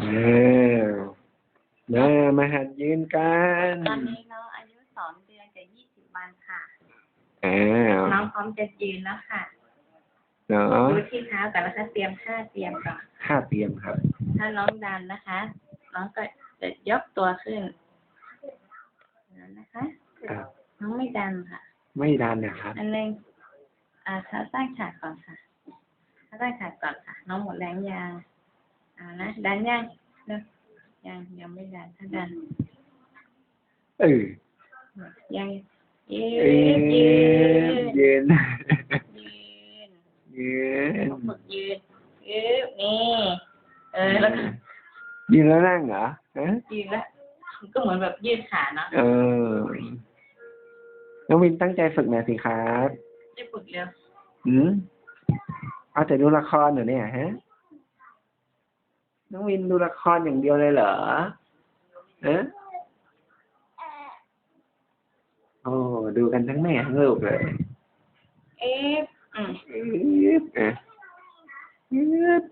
เออมามาหัดยืนกัน ตอนนี้น้องอายุสองเดือนกับยี่สิบวันค่ะอ้าวน้องพร้อมจะยืนแล้วค่ะเนาะดูที่เท้าก่อนนะคะเตรียมท่าเตรียมก่อนค่าเตรียมครับ ถ้าน้องดันนะคะ น้องก็จะยกตัวขึ้นนั่นนะคะอ้าวน้องไม่ดันค่ะ ไม่ดันนะครับ อันหนึ่งอ่าเท้าตั้งฉากก่อนค่ะเท้าตั้งฉากก่อนค่ะ น้องหมดแรงยัง อ่านะดันยังเนอะยังยังไม่ดันถ้าดันเออยังยืเอ้ยนยืนยืนยืนยืนต้องฝึกยืนยืนนี่เออแล้วก็ยืนแล้วนั่งเหรอฮะยืนแล้วมันก็เหมือนแบบยืดขาเนาะเออน้องวินตั้งใจฝึกหน่อยสิครับจะฝึกเร็วอืมเอาแต่ดูละครเหรอเนี่ยฮะ น้องวินดูละครอย่างเดียวเลยเหรอเอะโอ้ดูกันทั้งแม่ทั้งลูกเลย เอ๊ะอืมอึ๊บอะอึ๊บ